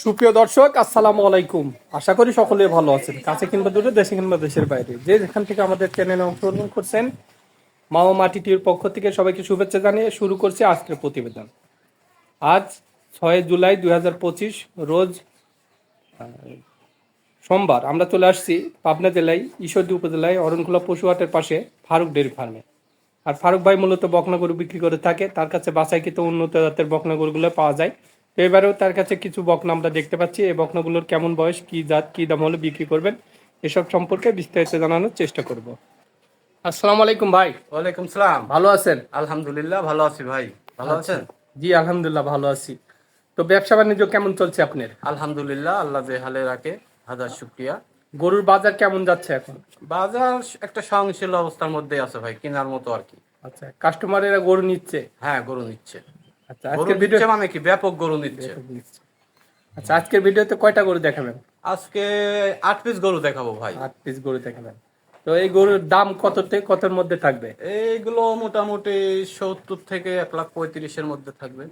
সুপ্রিয় দর্শক, আসসালামু আলাইকুম। আশা করি সকলে ভালো আছেন। কাছে কিংবা দূরে, দেশে কিংবা দেশের বাইরে। যে যেখান থেকে আমাদের চ্যানেলে অংশগ্রহণ করছেন মা ও মাটি টিভির পক্ষ থেকে সবাইকে শুভেচ্ছা জানিয়ে শুরু করছি আজকের প্রতিবেদন। আজ ছয় জুলাই দু হাজার পঁচিশ, রোজ সোমবার আমরা চলে আসছি পাবনা জেলায়, ঈশ্বরদী উপজেলায় অরণখোলা পশুহাটের পাশে ফারুক ডেরি ফার্মে। আর ফারুক ভাই মূলত বকনা গরু বিক্রি করে থাকে। তার কাছে বাছাইকৃত উন্নত জাতের বকনা গরুগুলো পাওয়া যায়। তো এবারেও তার কাছে কিছু বকনা আমরা দেখতে পাচ্ছি। এই বকনাগুলোর কেমন বয়স কি জাত কি দাম হলে বিক্রি করবেন এসব সম্পর্কে বিস্তারিত জানানোর চেষ্টা করব। আসসালামু আলাইকুম ভাই। ওয়ালাইকুম সালাম। ভালো আছেন? আলহামদুলিল্লাহ ভালো আছি ভাই। ভালো আছেন? জি আলহামদুলিল্লাহ ভালো আছি। তো ব্যবসা বাণিজ্য কেমন চলছে আপনার? আলহামদুলিল্লাহ আল্লাহ যে হালে রাখে হাজার শুক্রিয়া। গরুর বাজার কেমন যাচ্ছে এখন? বাজার একটা সহনশীল অবস্থার মধ্যে আছে ভাই কেনার মতো আর কি। আচ্ছা কাস্টমারেরা গরু নিচ্ছে? হ্যাঁ গরু নিচ্ছে। আচ্ছা আজকের ভিডিও মানে কি? ব্যাপক গরু নিচ্ছে আচ্ছা আজকের ভিডিওতে কয়টা গরু দেখাবেন? আজকে আট পিস গরু দেখাবো ভাই। আট পিস গরু দেখাবেন। তো এই গরুর দাম কত থেকে কতর মধ্যে থাকবে? এইগুলো মোটামুটি সত্তর থেকে এক লাখ পঁয়ত্রিশের মধ্যে থাকবে।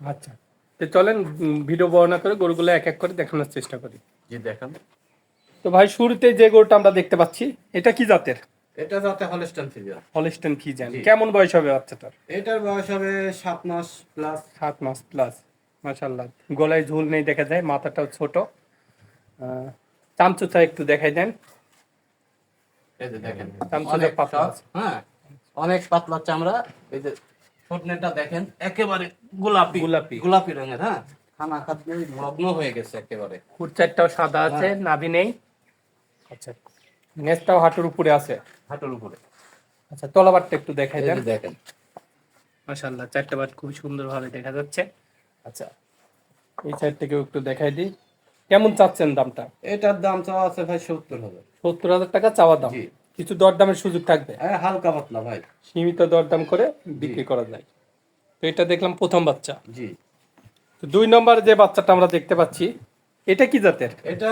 আচ্ছা তো চলেন ভিডিও বর্ণনা করে গরুগুলো এক এক করে দেখানোর চেষ্টা করি। জি দেখেন। তো ভাই শুরুতে যে গরুটা আমরা দেখতে পাচ্ছি এটা কি জাতের? এটা যাতে হলস্টান ফিজিয়ার হলিস্টেন কি জান। কেমন বয়স হবে বাচ্চাটার? এটার বয়স হবে সাত মাস প্লাস। সাত মাস প্লাস মাশাল্লাহ গলায় ঝুল নেই দেখা যায় মাথাটাও ছোট। আহ, চামচুচা একটু দেখাই দেন। এই যে দেখেন। পাতলা হ্যাঁ অনেক পাতলা চামড়া এই যে ঠোঁটনেটা দেখেন একেবারে গোলাপি গোলাপি। গোলাপি রঙের হ্যাঁ। খানা খাদ্য ভগ্ন হয়ে গেছে একেবারে। কুরচারটাও সাদা আছে নাভি নেই। আচ্ছা। নেজটাও হাঁটুর উপরে আছে। হাঁটুর উপরে। আচ্ছা তলাবারটা একটু দেখাই দেন। দেখেন। মাশাল্লাহ চারটা বাট খুব সুন্দর ভাবে দেখা যাচ্ছে। আচ্ছা এই সাইড থেকেও একটু দেখাই দিই। কেমন চাচ্ছেন দামটা? এটার দাম চাওয়া আছে ভাই সত্তর হাজার। সত্তর হাজার টাকা চাওয়া দাম। জি। কিছু দরদামের সুযোগ থাকবে? হ্যাঁ হালকা পাতলা ভাই। সীমিত দরদাম করে বিক্রি করা যায়। তো এটা দেখলাম প্রথম বাচ্চা। জি। তো দুই নম্বর যে বাচ্চাটা আমরা দেখতে পাচ্ছি এটা কি জাতের? এটা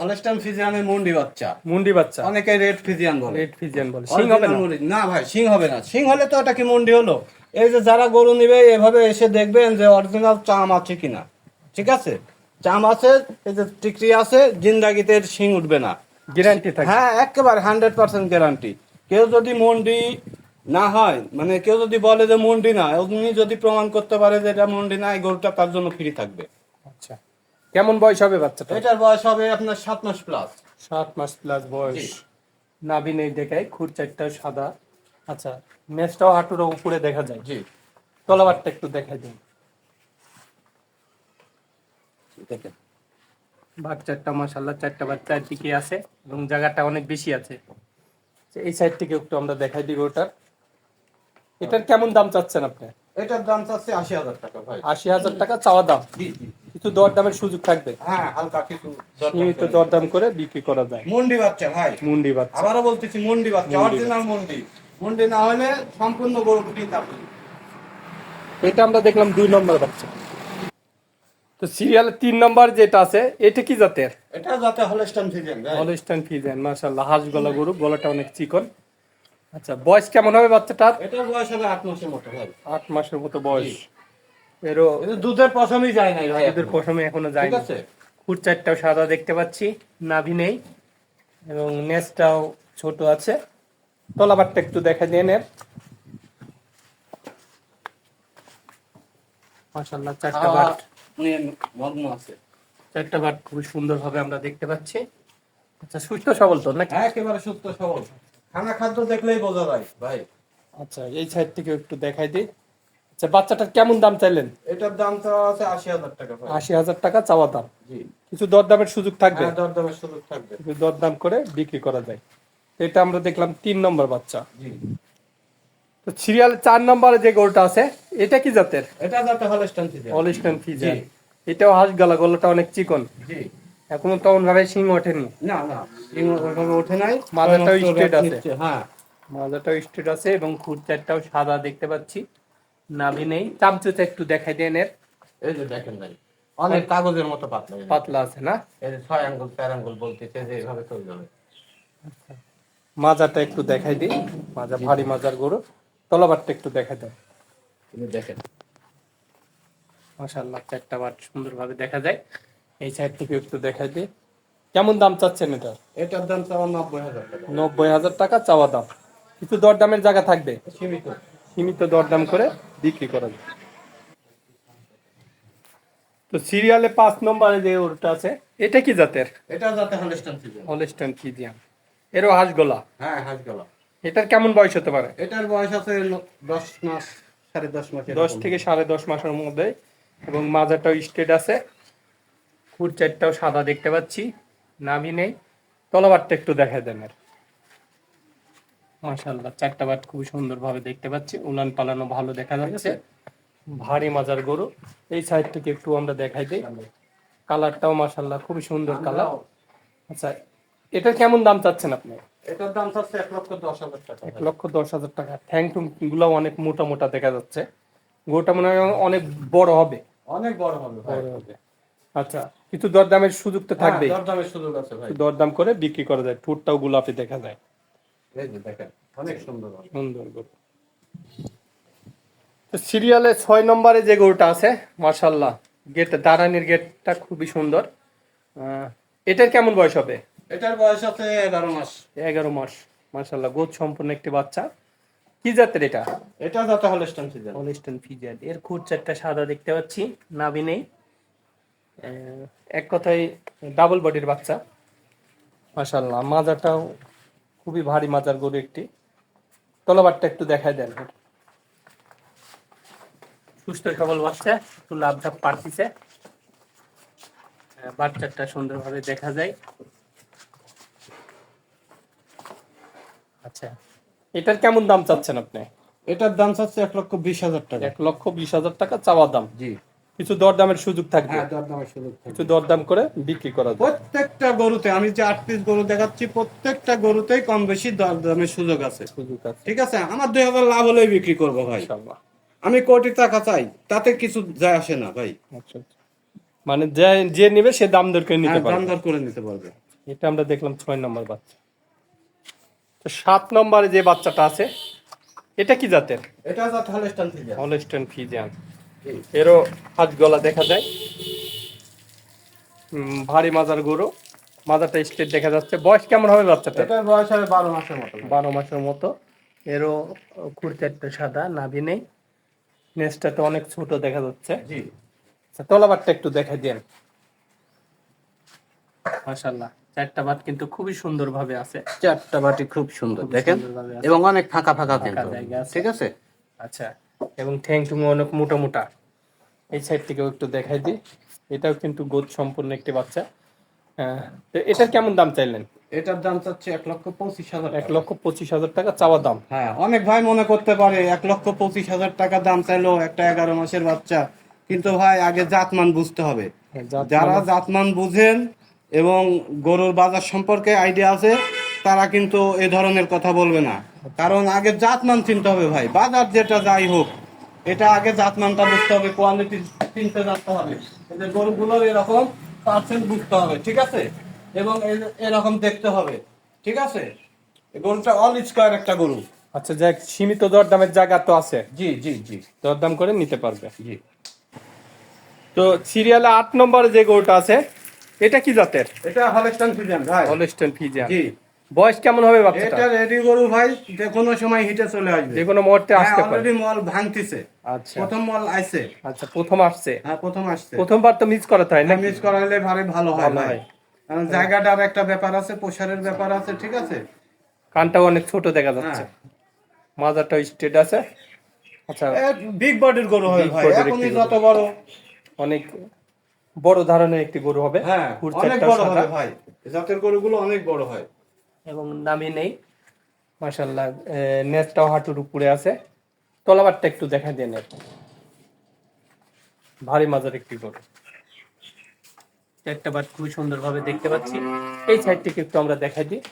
হলস্টান ফিজিয়ানের মুন্ডি বাচ্চা। মুন্ডি বাচ্চা। অনেকে রেড ফিজিয়ান বলে। রেড ফিজিয়ান বলে। সিং হবে না। না ভাই সিং হবে না। সিং হলে তো এটা কি মুন্ডি হলো? এই যে যারা গরু নিবে এভাবে এসে দেখবেন যে অরিজিনাল চাম আছে কিনা। ঠিক আছে? চাম আছে এই যে টিকরি আছে জিন্দাগিতে সিং উঠবে না। গ্যারান্টি থাকে হ্যাঁ একেবারে হান্ড্রেড পার্সেন্ট গ্যারান্টি কেউ যদি মন্ডি না হয় মানে কেউ যদি বলে যে মন্ডি না উনি যদি প্রমাণ করতে পারে যে এটা মন্ডি না এই গরুটা তার জন্য ফ্রি থাকবে। কেমন বয়স হবে বাচ্চাটা? এটার বয়স হবে আপনার সাত মাস প্লাস সাত মাস প্লাস বয়স। নাভি নেই দেখায় খুর চারটা সাদা। আচ্ছা মেজটাও হাঁটুর উপরে দেখা যায়। জি। তলাবারটা একটু দেখাই দিন। দেখেন। বাচ্চাটা মাসাল্লাহ চারটা বাচ্চা দিকে আছে এবং জায়গাটা অনেক বেশি আছে। এই সাইড থেকে একটু আমরা দেখাই দিব ওটার এটার কেমন দাম চাচ্ছেন আপনি? এটার দাম চাচ্ছে আশি হাজার টাকা ভাই। আশি হাজার টাকা চাওয়া দাম। জি জি। কিছু দরদামের সুযোগ থাকবে। হ্যাঁ হালকা কিছু সীমিত দরদাম করে বিক্রি করা যায়। মন্ডি বাচ্চা ভাই। মুন্ডি বাচ্চা। আবারও বলতেছি মন্ডি বাচ্চা অরিজিনাল মন্ডি। মন্ডি না হলে সম্পূর্ণ গরু থাকবে এটা আমরা দেখলাম দুই নম্বর বাচ্চা। তো সিরিয়াল তিন নম্বর যেটা আছে এটা কি জাতের? এটা যাতে হলস্টান ফিজেন হলস্টাইন ফিজেন মাশাআল্লাহ হাঁস গলা গরু গলাটা অনেক চিকন। আচ্ছা বয়স কেমন হবে বাচ্চাটার? এটার বয়স হবে আট মাসের মতো ভাই। আট মাসের মতো বয়স। এরও দুধের পশমই যায় নাই ভাই এখনও। পশমে এখনও ঠিক আছে। চারটাও সাদা দেখতে পাচ্ছি নাভি নেই। এবং নেসটাও ছোট আছে। তলাবারটা একটু দেখা দিয়ে এর মাশাআল্লাহ চারটা বাট। মগ্ন আছে। চারটা বাট খুবই সুন্দর ভাবে আমরা দেখতে পাচ্ছি। আচ্ছা সুস্থ সবল তো নাকি? হ্যাঁ একেবারে সুস্থ সবল। খানা খাদ্য দেখলেই বোঝা যায় ভাই। আচ্ছা এই সাইড থেকে একটু দেখাই দিই। আচ্ছা বাচ্চাটার কেমন দাম চাইলেন? এটার দাম আছে আশি হাজার টাকা আশি হাজার টাকা চাওয়া দাম। কিছু দরদামের সুযোগ থাকবে? হ্যাঁ দরদামের সুযোগ থাকবে। কিছু দরদাম করে বিক্রি করা যায়। এটা আমরা দেখলাম তিন নম্বর বাচ্চা। তো সিরিয়াল চার নম্বরে যে আছে এটা কি জাতের? এটা হলস্টান ফিজার এটাও হাঁস গলা গলাটা অনেক চিকন। এখনও তেমন ভাবে শিং ওঠেনি। না না ওইভাবে ওঠে নাই। মাথাটাও সমস্ত straight রেট আছে। হ্যাঁ। মাজাটাও স্ট্রেট আছে এবং খুর চারটাও সাদা দেখতে পাচ্ছি। নাভি নেই। চামচুচা একটু দেখাই দেন এর। এই যে দেখেন ভাই অনেক কাগজের মতো পাতলা পাতলা আছে না? এই যে ছয় আঙ্গুল চার আঙ্গুল বলতেছে যে এইভাবে চলে যাবে মাজাটা একটু দেখাই দিই। মাজা ভারী মাজার গরু। তলাবারটা একটু দেখাই তুমি দেখেন। মাশাআল্লাহ চারটা বাট সুন্দরভাবে দেখা যায়। এই সাইড থেকে একটু দেখাই দিই। কেমন দাম চাচ্ছেন এটা? এটার দাম চাওয়া নব্বই হাজার টাকা। নব্বই হাজার টাকা চাওয়া দাম। কিছু দরদামের জায়গা থাকবে? সীমিত। সীমিত দরদাম করে। বিক্রি করা যায়। তো সিরিয়ালে পাঁচ নম্বরে যে ওটা আছে এটা কি জাতের? এটা যাতে হলস্টান সিজন হলস্টাইন ফিজিয়াম এরও হাঁস গলা হ্যাঁ হাঁস গলা এটার কেমন বয়স হতে পারে? এটার বয়স আছে দশ মাস সাড়ে দশ মাস দশ থেকে সাড়ে দশ মাসের মধ্যে এবং মাজারটাও স্টেট আছে। খুর চারটাও সাদা দেখতে পাচ্ছি নাভি নেই। তলাবারটা একটু দেখা দেন এর মাশাল্লাহ চারটা বাট খুবই সুন্দরভাবে দেখতে পাচ্ছি। উলান পালানো ভালো দেখা যাচ্ছে। ভারী মাজার গরু। এই সাইড থেকে একটু আমরা দেখাই দিই। কালারটাও মাশাল্লাহ খুবই সুন্দর কালার। আচ্ছা এটার কেমন দাম চাচ্ছেন আপনি? এটার দাম থাকছে এক লক্ষ দশ হাজার টাকা। এক লক্ষ দশ হাজার টাকা। ঠ্যাং টুংগুলো অনেক মোটা মোটা দেখা যাচ্ছে। গোটা মনে হয় অনেক বড় হবে। অনেক বড় হবে বড় হবে। আচ্ছা কিছু দরদামের সুযোগ তো থাকবে হ্যাঁ, দরদামের সুযোগ আছে ভাই। দরদাম করে বিক্রি করা যায়। ঠোঁটটাও গোলাপি দেখা যায়। দেখেন অনেক সুন্দর সুন্দর গরু। সিরিয়ালে ছয় নম্বরে যে গরুটা আছে মার্শাল্লাহ গেট দাঁড়ানির গেটটা খুবই সুন্দর। আহ, এটার কেমন বয়স হবে? এটার বয়স আছে এগারো মাস। এগারো মাস মার্শাল্লাহ গোদ সম্পূর্ণ একটি বাচ্চা। কি জাতের এটা? এটা যাতে হলস্টান সিজন হলিস্টন ফিজিয়ান এর খুর চারটা সাদা দেখতে পাচ্ছি নাভি নেই। আহ, এক কথায় ডাবল বডির বাচ্চা। মাশাল্লাহ মাজাটাও খুবই ভারী মাজার গরু একটি। তলাবারটা একটু দেখায় দেন। সুস্থ সবল বাচ্চা একটু লাভ ধাপ পারতিছে বাচ্চাটা সুন্দরভাবে দেখা যায়। আচ্ছা এটার কেমন দাম চাচ্ছেন আপনি? এটার দাম চাচ্ছে এক লক্ষ বিশ হাজার টাকা। এক লক্ষ বিশ হাজার টাকা চাওয়া দাম। জি। কিছু দরদামের সুযোগ থাকবে। হ্যাঁ দরদামের সুযোগ থাকবে। কিছু দরদাম করে বিক্রি করা যায়। প্রত্যেকটা গরুতে আমি যে আট পিস গরু দেখাচ্ছি প্রত্যেকটা গরুতেই কম বেশি দরদামের সুযোগ আছে। সুযোগ আছে। ঠিক আছে? আমার দুই হাজার লাভ হলেই বিক্রি করব ভাই। আমি কোটি টাকা চাই তাতে কিছু যায় আসে না ভাই। আচ্ছা আচ্ছা। মানে যে যে নেবে সে দাম দর করে নিতে হ্যাঁ, পারবে। দাম দর করে নিতে পারবে। এটা আমরা দেখলাম ছয় নম্বর বাচ্চা। তো সাত নম্বরে যে বাচ্চাটা আছে এটা কি জাতের? এটা যা হলস্টান সিজন হলস্টেন ফিজিয়ান। এরও হাত গলা দেখা যায়। ভারী মাজার গরু। মাজারটা স্টেট দেখা যাচ্ছে। বয়স কেমন হবে বাচ্চাটা এটার বয়স হবে বারো মাসের মতো। বারো মাসের মতো। এরও খুঁড়চারটা সাদা নাভি নেই। নেসটা তো অনেক ছোট দেখা যাচ্ছে। জি। আচ্ছা তলাবারটা একটু দেখা দেন। মাশাল্লাহ চারটা বাট কিন্তু খুবই সুন্দর ভাবে আছে। চারটা বাটি খুব সুন্দর দেখেন? এবং অনেক ফাঁকা ফাঁকা কিন্তু। ঠিক আছে? আচ্ছা। এবং ঠ্যাং টুং অনেক মোটা মোটা। এই সাইড থেকেও একটু দেখাই দিই। এটাও কিন্তু গোদ সম্পূর্ণ একটি বাচ্চা। তো এটার কেমন দাম চাইলেন? এটার দাম চাচ্ছে এক লক্ষ পঁচিশ হাজার এক লক্ষ পঁচিশ হাজার টাকা চাওয়া দাম। হ্যাঁ অনেক ভাই মনে করতে পারে এক লক্ষ পঁচিশ হাজার টাকা দাম চাইলো একটা এগারো মাসের বাচ্চা। কিন্তু ভাই আগে জাতমান বুঝতে হবে। জাত যারা জাতমান বুঝেন এবং গরুর বাজার সম্পর্কে আইডিয়া আছে তারা কিন্তু এ ধরনের কথা বলবে না। কারণ আগে জাতমান চিনতে হবে ভাই বাজার যেটা যাই হোক এটা আগে জাতমানটা বুঝতে হবে কোয়ালিটি চিনতে জানতে হবে। এদের গরুগুলোর এরকম পার্সেন্ট বুঝতে হবে ঠিক আছে? এবং এরকম দেখতে হবে ঠিক আছে? গরুটা অল স্কোয়ার একটা গরু। আচ্ছা যাক সীমিত দরদামের জায়গা তো আছে। জি জি জি। দরদাম করে নিতে পারবে। জি। তো সিরিয়ালে আট নম্বরে যে গরুটা আছে এটা কি জাতের? এটা হলেস্টান ফিজিয়ান ভাই। হলস্টেন ফিজিয়ান জি। বয়স কেমন হবে বাচ্চাটা এটা রেডি গরু ভাই যে কোনো সময় হিটে চলে আসবে। যে কোনো মুহূর্তে আসতে পারে। অলরেডি মল ভাঙতিছে। আচ্ছা। প্রথম মল আইছে। আচ্ছা প্রথম আসছে। হ্যাঁ প্রথম আসছে। প্রথমবার তো মিস করাতে হয় না মিস করাইলে ভালো ভালো হয় ভাই। হয়। কারণ জায়গাটার একটা ব্যাপার আছে প্রসারের ব্যাপার আছে ঠিক আছে? কানটাও অনেক ছোট দেখা যাচ্ছে। হ্যাঁ মাজারটাও স্ট্রেট আছে। আচ্ছা। বিগ বডির গরু হবে ভাই। এখনই যত বড়। অনেক বড় ধরনের একটি গরু হবে। হ্যাঁ অনেক বড় হবে ভাই। জাতের গরুগুলো অনেক বড় হয়। এবং দামি নেই। মাসাল্লাহ নেটটাও হাঁটুর উপরে আছে। তলাবারটা একটু দেখা দিয়ে নেট ভারী মাজার একটি গরু। একটা বার খুবই সুন্দরভাবে দেখতে পাচ্ছি। এই সাইড থেকে একটু আমরা দেখাই দিই।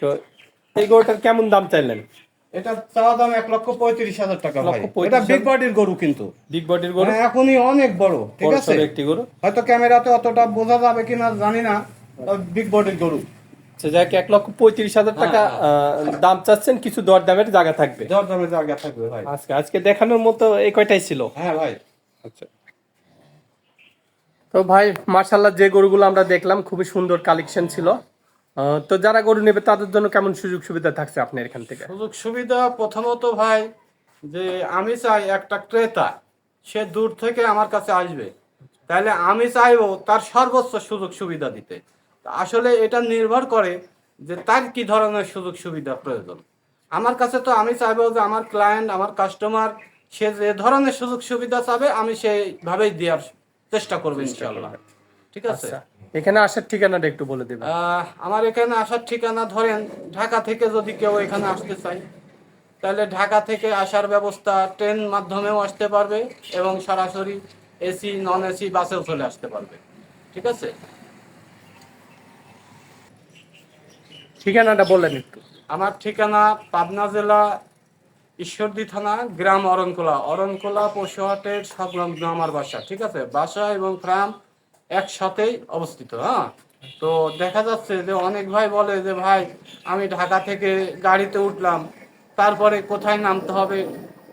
তো এই গরুটার কেমন দাম চাইলেন? এটা চাওয়া দাম এক লক্ষ পঁয়ত্রিশ হাজার টাকা ভাই। এটা বিগ বডির গরু কিন্তু। বিগ বডির গরু? মানে এখনই অনেক বড় ঠিক আছে? একটি গরু। হয়তো ক্যামেরাতে অতটা বোঝা যাবে কিনা জানি না। বিগ বডির গরু। আচ্ছা যাকে এক লক্ষ পঁয়ত্রিশ হাজার টাকা আহ, দাম চাচ্ছেন কিছু দর দামের জায়গা থাকবে। দর দামে জায়গা থাকবে ভাই। আজকে আজকে দেখানোর মতো এই কয়টাই ছিল? হ্যাঁ ভাই। আচ্ছা। তো ভাই মার্শাল্লাহ যে গরুগুলো আমরা দেখলাম খুবই সুন্দর কালেকশন ছিল। তো যারা গরু নেবে তাদের জন্য কেমন সুযোগ সুবিধা থাকছে আপনার এখান থেকে? সুযোগ সুবিধা প্রথমত ভাই যে আমি চাই একটা ক্রেতা সে দূর থেকে আমার কাছে আসবে। তাহলে আমি চাইব তার সর্বোচ্চ সুযোগ সুবিধা দিতে। আসলে এটা নির্ভর করে যে তার কি ধরনের সুযোগ সুবিধা প্রয়োজন। আমার কাছে তো আমি চাইব যে আমার ক্লায়েন্ট আমার কাস্টমার সে যে ধরনের সুযোগ সুবিধা চাবে আমি সেইভাবেই দেওয়ার চেষ্টা করব ইনশাল্লাহ ঠিক আছে? আচ্ছা এখানে আসার ঠিকানাটা একটু বলে দেবেন। আহ, আমার এখানে আসার ঠিকানা ধরেন ঢাকা থেকে যদি কেউ এখানে আসতে চায় তাহলে ঢাকা থেকে আসার ব্যবস্থা ট্রেন মাধ্যমেও আসতে পারবে এবং সরাসরি এসি নন এসি বাসেও চলে আসতে পারবে। ঠিক আছে? ঠিকানাটা বললেন একটু। আমার ঠিকানা পাবনা জেলা, ঈশ্বরদী থানা, গ্রাম অরণকোলা। অরণকোলা, পশুহাটের সংলগ্ন আমার বাসা, ঠিক আছে? বাসা এবং গ্রাম একসাথেই অবস্থিত হ্যাঁ? তো দেখা যাচ্ছে যে অনেক ভাই বলে যে, ভাই, আমি ঢাকা থেকে গাড়িতে উঠলাম, তারপরে কোথায় নামতে হবে?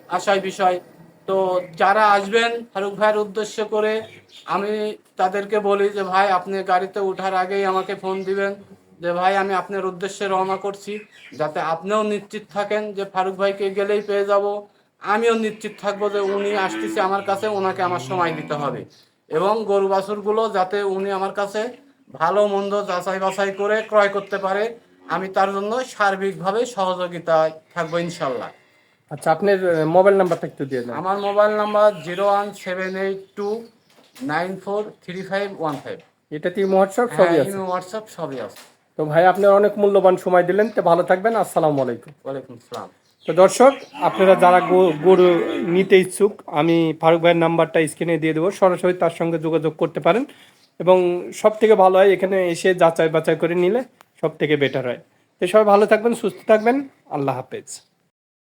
আশায় বিষয়। তো যারা আসবেন ফারুক ভাইয়ের উদ্দেশ্য করে, আমি তাদেরকে বলি যে, ভাই, আপনি গাড়িতে ওঠার আগেই আমাকে ফোন দিবেন। যে ভাই আমি আপনার উদ্দেশ্যে রওনা করছি। যাতে আপনিও নিশ্চিত থাকেন যে ফারুক ভাইকে গেলেই পেয়ে যাব। আমিও নিশ্চিত থাকব যে উনি আসতেছে আমার কাছে ওনাকে আমার সময় দিতে হবে। এবং গরু বাছুরগুলো যাতে উনি আমার কাছে ভালো মন্দ যাচাই বাছাই করে ক্রয় করতে পারে আমি তার জন্য সার্বিকভাবে সহযোগিতায় থাকব ইনশাল্লাহ আচ্ছা আপনার মোবাইল নাম্বারটা একটু দিয়ে দেন। আমার mobile number zero one seven eight two nine four three five one five. এটা কি হোয়াটসঅ্যাপ হ্যাঁ সবই আছে হোয়াটসঅ্যাপ সবই আছে। তো ভাই আপনার অনেক মূল্যবান সময় দিলেন। তো ভালো থাকবেন। আসসালামু আলাইকুম। ওয়ালাইকুম আসসালাম তো দর্শক আপনারা যারা গরু নিতে ইচ্ছুক আমি ফারুক ভাইয়ের নাম্বারটা স্ক্রিনে দিয়ে দেবো। সরাসরি তার সঙ্গে যোগাযোগ করতে পারেন। এবং সব থেকে ভালো হয় এখানে এসে যাচাই বাছাই করে নিলে সব থেকে বেটার হয়। তো সবাই ভালো থাকবেন সুস্থ থাকবেন। আল্লাহ হাফেজ।